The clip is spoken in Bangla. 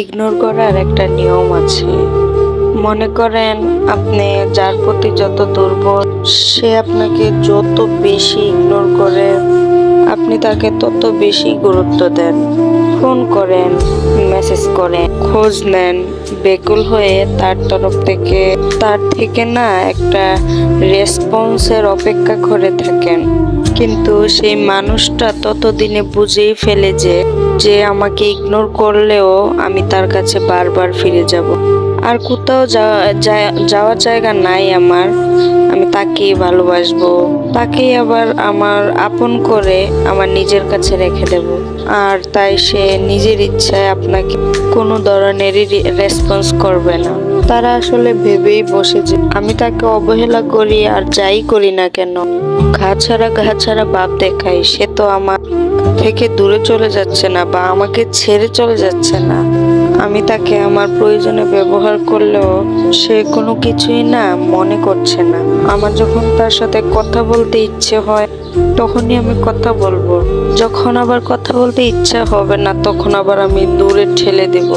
ইগনোর করার একটা নিয়ম আছে। মনে করেন আপনি যার প্রতি যত দুর্বল, সে আপনাকে যত বেশি ইগনোর করে, আপনি তাকে তত বেশি গুরুত্ব দেন। ফোন করেন, মেসেজ করেন, খোঁজ নেন, বেকুল হয়ে তার তরফ থেকে, তার থেকে না একটা রেসপন্সের অপেক্ষা করে থাকেন। কিন্তু সেই মানুষটা ততদিনে বুঝেই ফেলে যে যে আমাকে ইগনোর করলেও আমি তার কাছে বারবার ফিরে যাব। আর কোথাও যাওয়ার জায়গা নাই আমার। আমি তাকেই ভালোবাসবো। তাকেই আবার আমার আপন করে আমার নিজের কাছে রেখে দেব। আর তাই সে নিজের ইচ্ছায় আপনাকে কোনো ধরনেরই রেসপন্স করবে না। তারা আসলে ভেবেই বসে যে আমি তাকে অবহেলা করি আর যাই করি না কেন। ঘা ছাড়া ঘা ছাড়া বাপ দেখাই সে তো আমার থেকে দূরে চলে যাচ্ছে না বা আমাকে ছেড়ে চলে যাচ্ছে না। আমি তাকে আমার প্রয়োজনে ব্যবহার করলেও সে কোনো কিছুই না মনে করছে না। আমার যখন তার সাথে কথা বলতে ইচ্ছে হয়, তখনই আমি কথা বলব। যখন আবার কথা বলতে ইচ্ছা হবে না, তখন আবার আমি দূরে ঠেলে দেব।